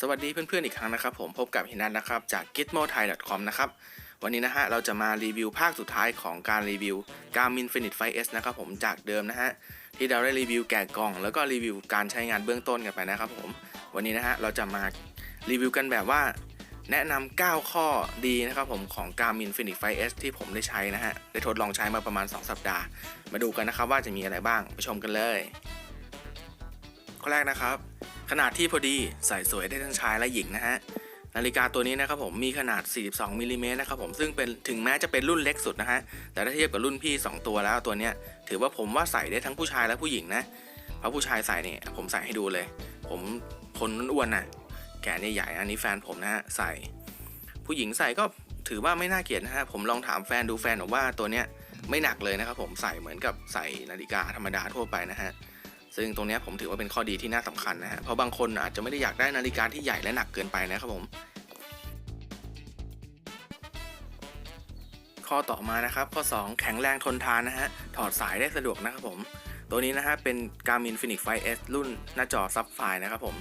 สวัสดีเพื่อนๆอีกครั้งนะครับ ผมพบกับฮินัทนะครับจาก gitmothai.com นะครับวันนี้นะฮะเราจะมารีวิวภาคสุดท้ายของการรีวิว Garmin Fenix 5S นะครับผมจากเดิมนะฮะที่เราได้รีวิวแกะกล่อง แล้วก็รีวิวการใช้งานเบื้องต้นกันไปนะครับผมวันนี้นะฮะเราจะมารีวิวกันแบบว่า แนะนำ9ข้อดีนะครับผมของ Garmin Fenix 5S ที่ผมได้ใช้นะฮะได้ทดลองใช้มาประมาณ 2 สัปดาห์ มาดูกันนะครับว่าจะมีอะไรบ้างไปชมกันเลยข้อแรกนะครับ ขนาดที่พอดีใส่สวยได้ทั้งชายและหญิงนะฮะนาฬิกาตัวนี้นะครับผมมีขนาด 42มิลลิเมตรนะครับผมซึ่งเป็นถึงแม้จะเป็นรุ่นเล็กสุดนะฮะแต่ถ้าเทียบกับรุ่นพี่ 2 ตัวแล้วตัวเนี้ยถือว่าผมว่าใส่ได้ทั้งผู้ชายและผู้หญิงนะเพราะผู้ชายใส่เนี่ยผมใส่ให้ดูเลย ผมคนอ้วนๆนะแขนใหญ่ๆอันนี้แฟนผมนะฮะใส่ ผู้หญิงใส่ก็ถือว่าไม่น่าเกลียดนะฮะผมลองถามแฟนดูแฟนบอกว่าตัวเนี้ยไม่หนักเลยนะครับผมใส่เหมือนกับใส่นาฬิกาธรรมดาทั่วไปนะฮะ ซึ่งตรงนี้ผมถือว่าเป็นข้อดีที่น่าสำคัญนะฮะเพราะบางคนอาจจะไม่ได้อยากได้นาฬิกาที่ใหญ่และหนักเกินไปนะครับผม ข้อต่อมานะครับ ข้อ 2 แข็งแรงทนทานนะฮะถอดสายได้สะดวกนะครับผม ตัวนี้นะฮะเป็น Garmin Fenix 5S รุ่นหน้าจอซับไฟนะครับผม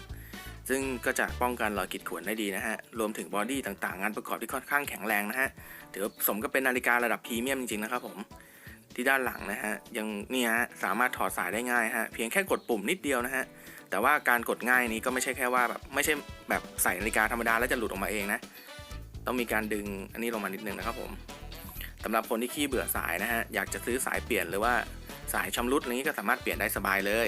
ซึ่งก็จะป้องกันรอยขีดข่วนได้ดีนะฮะ รวมถึงบอดี้ต่างๆ งานประกอบที่ค่อนข้างแข็งแรงนะฮะ ถือว่าสมก็เป็นนาฬิการะดับพรีเมียมจริงๆ นะครับผม ที่ด้านหลังนะฮะยังเนี่ยฮะสามารถถอดสายได้ง่ายฮะเพียงแค่กดปุ่มนิดเดียวนะฮะแต่ว่าการกดง่ายนี้ก็ไม่ใช่แค่ว่าแบบไม่ใช่แบบใส่นาฬิกาธรรมดาแล้วจะหลุดออกมาเองนะต้องมีการดึงอันนี้ลงมานิดนึงนะครับผมสำหรับคนที่ขี้เบื่อสายนะฮะอยากจะซื้อสายเปลี่ยนหรือว่าสายชำรุดอะไรนี้ก็สามารถเปลี่ยนได้สบายเลย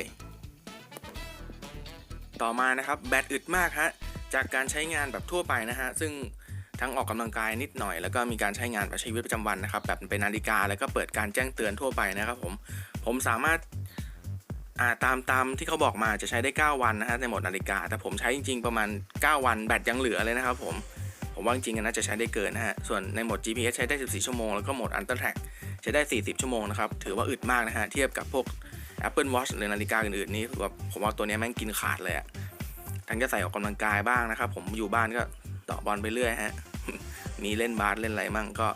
ต่อมานะครับแบตอึดมากฮะจากการใช้งานแบบทั่วไปนะฮะซึ่ง ทั้งออกกำลังกายนิดหน่อย แล้วก็มีการใช้งานแบบชีวิตประจำวันนะครับ แบบเป็นนาฬิกาแล้วก็เปิดการแจ้งเตือนทั่วไปนะครับผมผมสามารถอ่าตามตามที่เขาบอกมาจะใช้ได้ 9 วันนะฮะในหมดนาฬิกา แต่ผมใช้จริง ๆ ประมาณ 9 วันแบตยังเหลือเลยนะครับผมผมว่าจริงๆน่าจะใช้ได้เกินนะฮะ ส่วนในโหมด GPS ใช้ได้ 14 ชั่วโมง แล้วก็โหมด Ultra Track ใช้ได้ 40 ชั่วโมงนะครับ ถือว่าอึดมากนะฮะ เทียบกับพวก Apple Watch หรือนาฬิกาอื่นๆนี้แบบผมว่าตัวนี้แม่งกินขาดเลยอะทั้งจะใส่ออกกำลังกายบ้างนะครับ ผมอยู่บ้านก็เตะบอลไปเรื่อยฮะ มีเล่นบาสเล่นอะไรมั่งก็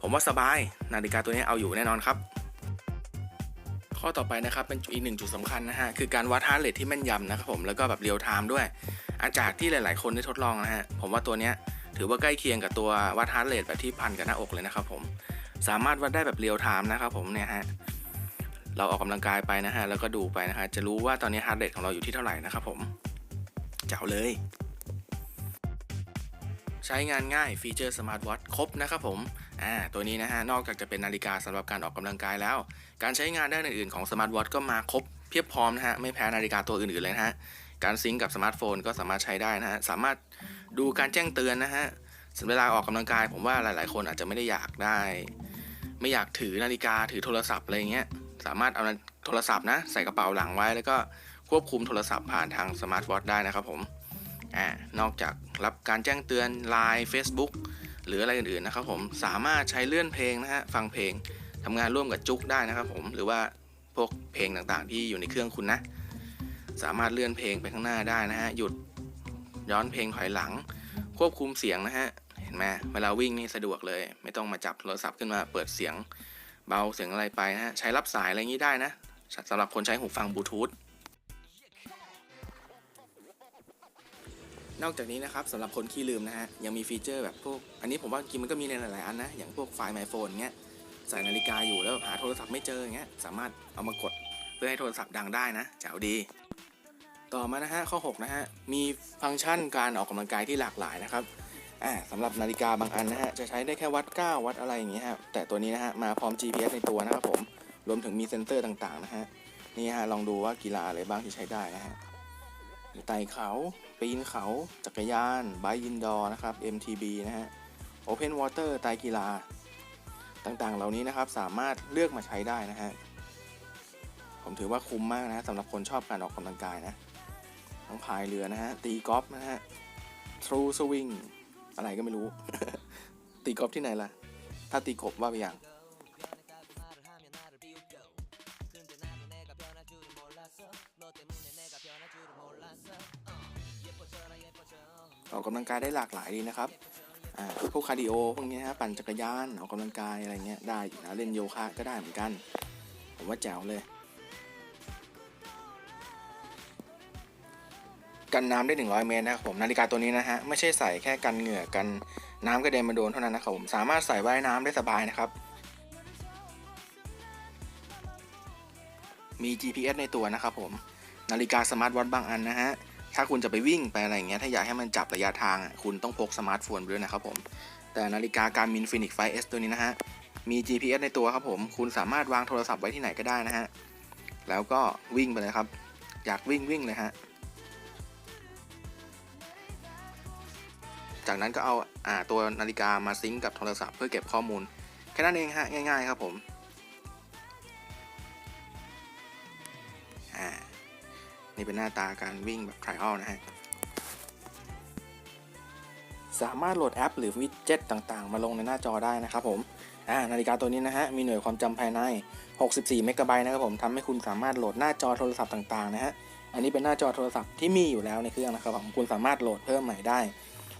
ผมว่าสบายนาฬิกาตัวนี้เอาอยู่แน่นอนครับ ข้อต่อไปนะครับเป็นอีกหนึ่งจุดสำคัญนะฮะคือการวัดฮาร์ดเรทที่แม่นยำนะครับผมแล้วก็แบบเรียลไทม์ด้วยอาจากที่หลาย ๆ คนได้ทดลองนะฮะผมว่าตัวนี้ถือว่าใกล้เคียงกับตัววัดฮาร์ดเรทแบบที่พันกับหน้าอกเลยนะครับผมสามารถวัดได้แบบเรียลไทม์นะครับผมเนี่ยฮะเราออกกำลังกายไปนะฮะแล้วก็ดูไปนะฮะจะรู้ว่าตอนนี้ฮาร์ดเรทของเราอยู่ที่เท่าไหร่นะครับผมเจ๋วเลย ใช้งานง่ายฟีเจอร์สมาร์ทวอทครบนะครับผมอ่าตัวนี้นะฮะนอกจากจะเป็นนาฬิกาสำหรับการออกกำลังกายแล้ว การใช้งานด้านอื่นๆของสมาร์ทวอทก็มาครบเพียบพร้อมนะฮะไม่แพ้นาฬิกาตัวอื่นๆเลยนะฮะการซิงก์กับสมาร์ทโฟนก็สามารถใช้ได้นะฮะสามารถดูการแจ้งเตือนนะฮะสำหรับเวลาออกกำลังกาย ผมว่าหลายๆ คนอาจจะไม่ได้อยากได้ ไม่อยากถือนาฬิกาถือโทรศัพท์อะไรเงี้ยสามารถเอาโทรศัพท์นะใส่กระเป๋าหลังไว้ แล้วก็ควบคุมโทรศัพท์ผ่านทางสมาร์ทวอทได้นะครับผม อ่านอกจากรับการแจ้งเตือน Line Facebook หรืออะไรอื่นๆนะครับผมสามารถใช้เลื่อนเพลงนะฮะฟังเพลงทำงานร่วมกับจุกได้นะครับผมหรือว่าพวกเพลงต่างๆ ที่อยู่ในเครื่องคุณนะ สามารถเลื่อนเพลงไปข้างหน้าได้นะฮะหยุดย้อนเพลงถอยหลัง ควบคุมเสียงนะฮะเห็นไหมเวลาวิ่งนี่สะดวกเลย ไม่ต้องมาจับโทรศัพท์ขึ้นมาเปิดเสียงเบาเสียงอะไรไปนะฮะใช้รับสายอะไรงนี้ได้นะสำหรับคนใช้หูฟังบลูทูธ นอกจากนี้นะครับสำหรับคนขี้ลืมนะฮะยังมีฟีเจอร์แบบพวกอันนี้ผมว่าจริงมันก็มีในหลายๆอันนะอย่างพวกไฟล์ My Phone เงี้ยใส่นาฬิกาอยู่แล้วหาโทรศัพท์ไม่เจออย่างเงี้ยสามารถเอามากดเพื่อให้โทรศัพท์ดังได้นะแจ๋วดี ต่อมานะฮะข้อ6นะฮะมีฟังก์ชันการออกกำลังกายที่หลากหลายนะครับอ่าสำหรับนาฬิกาบางอันนะฮะจะใช้ได้แค่วัดก้าววัดอะไรอย่างเงี้ยฮะแต่ตัวนี้นะฮะมาพร้อม GPS ในตัวนะครับผมรวมถึงมีเซ็นเซอร์ต่างๆนะฮะนี่ฮะลองดูว่ากีฬาอะไรบ้างที่ใช้ได้นะฮะไต่เขา ปีนเขา จักรยานไบยินดอร์นะครับ MTB นะฮะ Open Water ไตกีฬา ต่างๆ เหล่านี้นะครับสามารถเลือกมาใช้ได้นะฮะ ผมถือว่าคุ้มมากนะสำหรับคนชอบการออกกำลังกายนะ ทั้งพายเรือนะฮะ ตีกอล์ฟนะฮะ True Swing อะไรก็ไม่รู้ ตีกอล์ฟที่ไหนล่ะ ถ้าตีกบว่าไปอย่าง ออกกำลังกายได้หลากหลายดีนะครับพวกคาร์ดิโอพวกนี้นะฮะปั่นจักรยานออกกำลังกายอะไรเงี้ยได้อยู่นะเล่นโยคะก็ได้เหมือนกัน ผมว่าแจ๋วเลย กันน้ำได้ 100 เมตรนะครับผมนาฬิกาตัวนี้นะฮะไม่ใช่ใส่แค่กันเหงื่อกันน้ำกระเด็นมาโดนเท่านั้นนะครับผมสามารถใส่ว่ายน้ำได้สบายนะครับมี GPS ในตัวนะครับผม นาฬิกาสมาร์ทวอทบางอันนะฮะ ถ้าคุณจะไปวิ่งไปอะไรอย่างเงี้ยถ้าอยากให้มันจับระยะทางอะคุณต้องพกสมาร์ทโฟนไปด้วยนะครับผม แต่นาฬิกาการมินฟินิกไฟ S ตัวนี้นะฮะ มี GPS ในตัวครับผม คุณสามารถวางโทรศัพท์ไว้ที่ไหนก็ได้นะฮะ แล้วก็วิ่งไปเลยครับ อยากวิ่งวิ่งเลยฮะ จากนั้นก็เอาอ่าตัวนาฬิกามาซิงก์กับโทรศัพท์เพื่อเก็บข้อมูล แค่นั้นเองฮะง่ายๆครับผม นี่เป็นหน้าตาการวิ่งแบบ trial นะฮะ สามารถโหลดแอปหรือวิดเจ็ตต่างๆ มาลงในหน้าจอได้นะครับผมนาฬิกาตัวนี้นะฮะ มีหน่วยความจำภายใน 64 เมกะไบต์นะครับผมทำให้คุณสามารถโหลดหน้าจอโทรศัพท์ต่างๆนะฮะ อันนี้เป็นหน้าจอโทรศัพท์ที่มีอยู่แล้วในเครื่องนะครับผมคุณสามารถโหลดเพิ่มใหม่ได้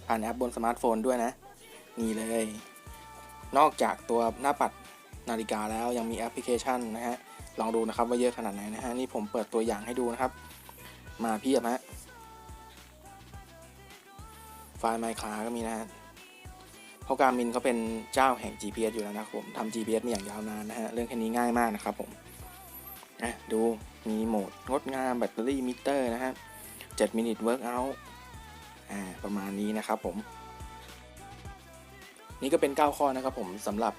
ผ่านแอปบนสมาร์ทโฟนด้วยนะ นี่เลย นอกจากตัวหน้าปัดนาฬิกาแล้วยังมีแอปพลิเคชันนะฮะ ลองดูนะครับว่าเยอะขนาดไหนนะฮะ นี่ผมเปิดตัวอย่างให้ดูนะครับ มาเพียบฮะ ไฟล์ไมค์คาก็มีนะฮะเพราะการมินเขาเป็นเจ้าแห่ง GPS อยู่แล้วนะครับผมทำ GPS มาอย่างยาวนานนะฮะ เรื่องแค่นี้ง่ายมากนะครับผมอะดูมีโหมดงดงามแบตเตอรี่มิเตอร์นะฮะ7 minute workout อ่าประมาณนี้นะครับผม นี่ก็เป็น 9 ข้อนะครับผมสำหรับ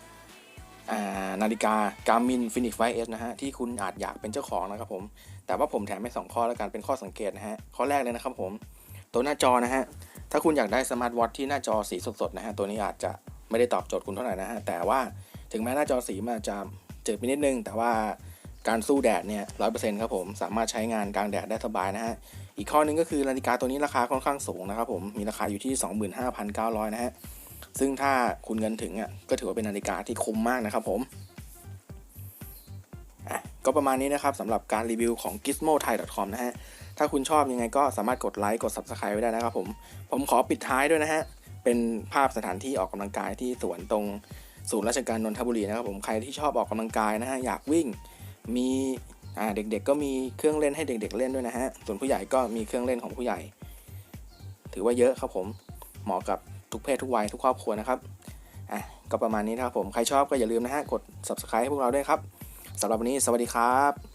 นาฬิกา Garmin Fenix 5S นะฮะที่คุณอาจอยากเป็นเจ้าของนะครับผม แต่ว่าผมแถมให้ 2 ข้อแล้วกันเป็นข้อสังเกตนะฮะ ข้อแรกเลยนะครับผม ตัวหน้าจอนะฮะ ถ้าคุณอยากได้สมาร์ทวอทที่หน้าจอสีสดๆนะฮะ ตัวนี้อาจจะไม่ได้ตอบโจทย์คุณเท่าไหร่นะฮะ แต่ว่าถึงแม้หน้าจอสีมันอาจจะเจ็บไปนิดนึง แต่ว่าการสู้แดดเนี่ยร้อยเปอร์เซ็นต์ครับผม สามารถใช้งานกลางแดดได้สบายนะฮะ อีกข้อหนึงก็คือนาฬิกาตัวนี้ราคาค่อนข้างสูงนะครับผม มีราคาอยู่ที่ 25,900 นะฮะ ซึ่งถ้าคุณเงินถึงอะก็ถือว่าเป็นนาฬิกาที่คุ้มมากนะครับผมอะก็ประมาณนี้นะครับสำหรับการรีวิวของ gizmothai.com นะฮะ ถ้าคุณชอบยังไงก็สามารถกดไลค์กด Subscribe ไว้ได้นะครับผม ผมขอปิดท้ายด้วยนะฮะ เป็นภาพสถานที่ออกกำลังกายที่สวนตรงศูนย์ราชการนนทบุรีนะครับผม ใครที่ชอบออกกำลังกายนะฮะ อยากวิ่ง มีอ่าเด็กๆก็มีเครื่องเล่นให้เด็ก ๆ เล่นด้วยนะฮะ ส่วนผู้ใหญ่ก็มีเครื่องเล่นของผู้ใหญ่ ถือว่าเยอะครับผม เหมาะกับ ทุกเพศทุกวัยทุกครอบครัวนะครับอะก็ประมาณนี้นะครับผมใครชอบก็อย่าลืมนะฮะกด Subscribe ให้พวกเราด้วยครับสำหรับวันนี้สวัสดีครับ